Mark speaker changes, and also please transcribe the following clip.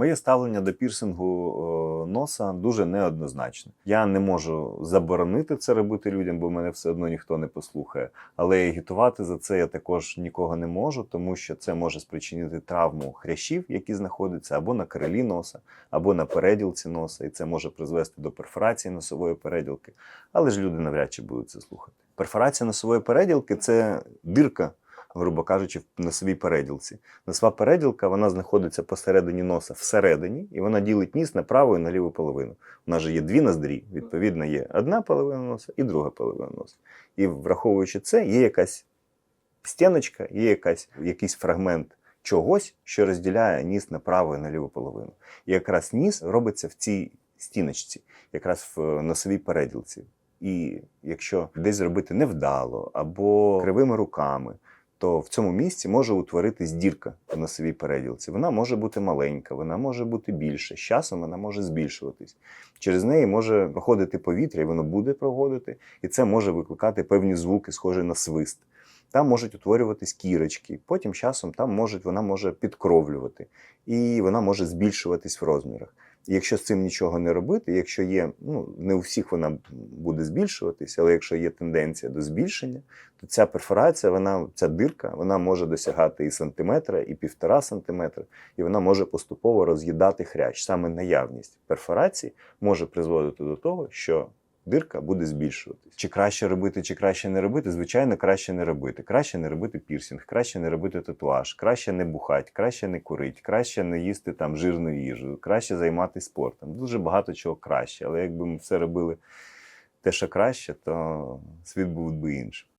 Speaker 1: Моє ставлення до пірсингу носа дуже неоднозначне. Я не можу заборонити це робити людям, бо мене все одно ніхто не послухає. Але агітувати за це я також нікого не можу, тому що це може спричинити травму хрящів, які знаходяться або на крилі носа, або на переділці носа, і це може призвести до перфорації носової переділки. Але ж люди навряд чи будуть це слухати. Перфорація носової переділки це дирка, грубо кажучи, в носовій переділці. Носова переділка вона знаходиться посередині носа всередині, і вона ділить ніс на праву і на ліву половину. У нас же є дві ноздрі, відповідно, є одна половина носа і друга половина носа. І враховуючи це, є якась стіночка, є якась, якийсь фрагмент чогось, що розділяє ніс на праву і на ліву половину. І якраз ніс робиться в цій стіночці, якраз в носовій переділці. І якщо десь зробити невдало або кривими руками, то в цьому місці може утворитись дірка в носовій переділці. Вона може бути маленька, вона може бути більша. З часом вона може збільшуватись. Через неї може проходити повітря, і воно буде проходити, і це може викликати певні звуки, схожі на свист. Там можуть утворюватись кірочки, потім часом там можуть, вона може підкровлювати, і вона може збільшуватись в розмірах. І якщо з цим нічого не робити, якщо є, ну не у всіх вона буде збільшуватися, але якщо є тенденція до збільшення, то ця перфорація, вона, ця дирка, вона може досягати і сантиметра, і півтора сантиметра, і вона може поступово роз'їдати хрящ. Саме наявність перфорації може призводити до того, що дирка буде збільшуватись. Чи краще робити, чи краще не робити? Звичайно, краще не робити. Краще не робити пірсінг, краще не робити татуаж, краще не бухати, краще не курити, краще не їсти там жирну їжу, краще займатися спортом. Дуже багато чого краще. Але якби ми все робили те, що краще, то світ був би іншим.